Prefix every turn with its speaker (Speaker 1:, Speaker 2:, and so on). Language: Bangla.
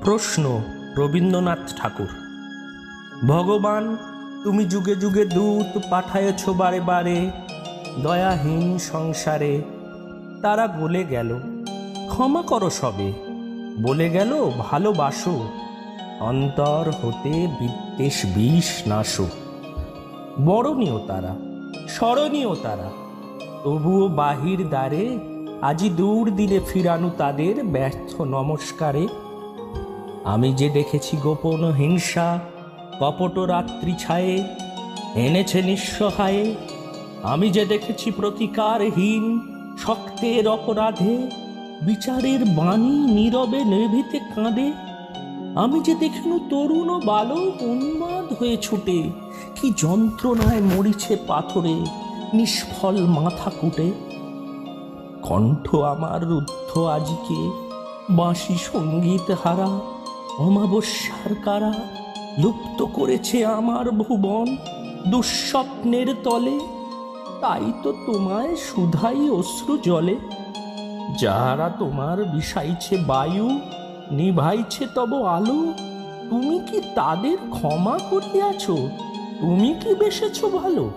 Speaker 1: প্রশ্ন রবীন্দ্রনাথ ঠাকুর। ভগবান, তুমি যুগে যুগে দূত পাঠায়েছ বারে বারে, দয়াহীন সংসারে। তারা গলে গেল, ক্ষমা করো সবে। বলে গেল, ভালোবাসো। অন্তর হতে বিদ্বেষ বিষ নাশো। বরণীয় তারা, স্মরণীয় তারা। তবুও বাহির দ্বারে আজি দূর দিলে ফিরানু তাদের ব্যর্থ নমস্কারে। আমি যে দেখেছি গোপন হিংসা, কপট রাত্রি ছায়ে, এনেছে নিঃসহায়ে। আমি যে দেখেছি প্রতিকারহীন, শক্তের অপরাধে, বিচারের বাণী নীরবে নেভিতে কাঁদে। আমি যে দেখিনু তরুণ ও বালক উন্মাদ হয়ে ছুটে, কি যন্ত্রণায় মরিছে পাথরে, নিষ্ফল মাথা কুটে। কণ্ঠ আমার রুদ্ধ আজিকে। বাঁশি সংগীত হারা, অমাবস্যার কারা লুপ্ত করেছে আমার ভুবন দুঃস্বপ্নের তলে। তাই তো তোমায় সুধাই অশ্রু জলে। যাহারা তোমার বিষাইছে বায়ু, নিভাইছে তব আলো, তুমি কি তাদের ক্ষমা করিয়াছ? তুমি কি বেসেছ ভালো?